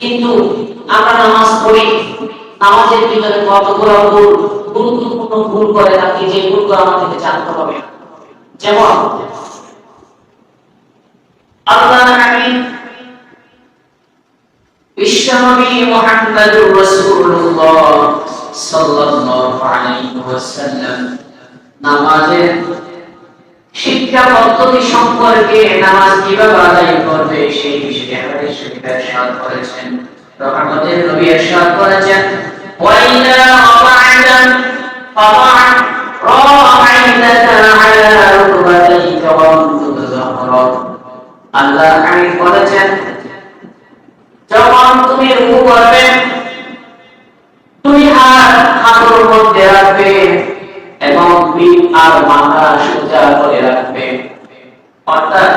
কিন্তু আমরা নামাজ পড়ি, নামাজের ভিতরে কতগুলো ভুল, গুরুত্বপূর্ণ ভুল করে থাকি যে ভুলগুলো আমাদেরকে জানতে হবে যেমন নামাজের শিক্ষা পদ্ধতি সম্পর্কে নামাজ কীভাবে আদায় করবে সেই বিষয়ে আমাদের সুবিধা সাদ করেছেন। রহমতের নবী এরশাদ করেছেন। ওয়াইলা ওয়াইলান ফাওয়ান তুমি তুমি এবং আর মাথা সোজা করে রাখবে। অর্থাৎ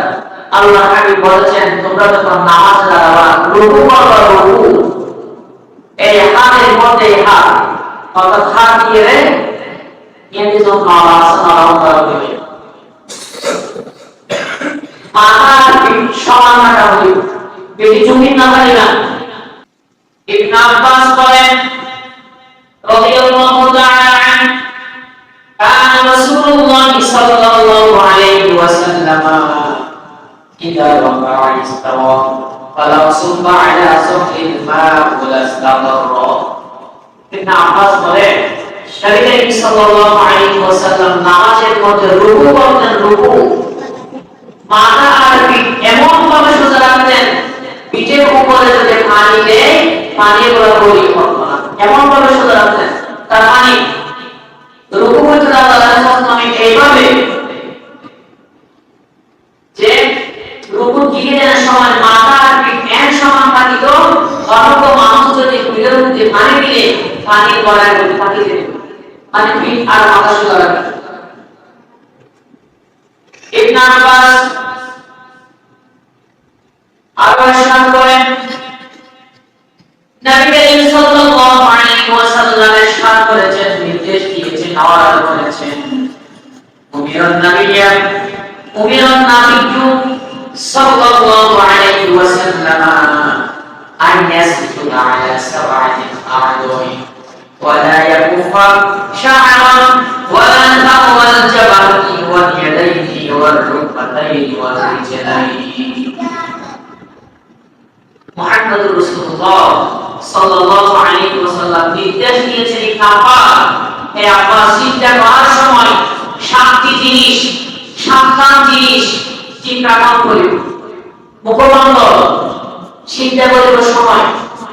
আল্লাহ হাবিব বলেছেন, তোমরা যখন নামাজ দাঁড়াবা, রুকু করবা, রুকু। এই হাতের মধ্যে হাত, অর্থাৎ হাত দিয়ে রে কিন্তু যখন আওয়াজ আওয়াজ করবে মাথা সমান রাখা হইবে, বেশি চুঙ্গি না পারি না। ইবনে আব্বাস বলেন, রাদিয়াল্লাহু وقع استوى فلو صب على صف الماء ولا استضر ابن عباس বলেন নবী করিম সাল্লাল্লাহু আলাইহি ওয়াসাল্লাম নামাজের মধ্যে রুকু করতেন রুকু মাথা আর পিঠ এমন ভাবে সোজা রাখতেন পিঠের উপরে যদি পানি দেয় পানি গুলো বলি করতো না এমন ভাবে সোজা রাখতেন তার পানি রুকু করতে অথবা মানুষ যদি পিঠের মধ্যে পানি দিলে পানি গলায় পানি দেবে মানে পিঠ আর মাথা সোজা নির্দেশ দিয়েছেন আন ইয়াসজুদা আলা সাব'ati আ'দুই ولا يكف شعرا ولا نحو الجبهة واليدين والركبتين والرجلين মুহাম্মদুর রাসূলুল্লাহ সাল্লাল্লাহু আলাইহি ওয়াসাল্লাম নির্দেশ দিয়েছেন এই কাফার এই আব্বাস চিন্তা করার সময় সাতটি জিনিস সাতখান জিনিস চিন্তা করিব মুখবন্ধ চিন্তা করিবার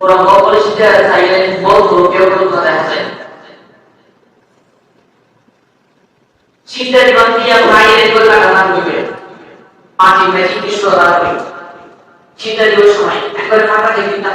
ওরা বলে শীতে সাইলেন্স বলতো কেউ কেউ তো দেখা যায় শীতের বান্দিয়া বাইরে করে লাগানো হইবে মাটি কৃষ্ণ রাখবে শীতের সময়। একবার ফাঁকা দেখি না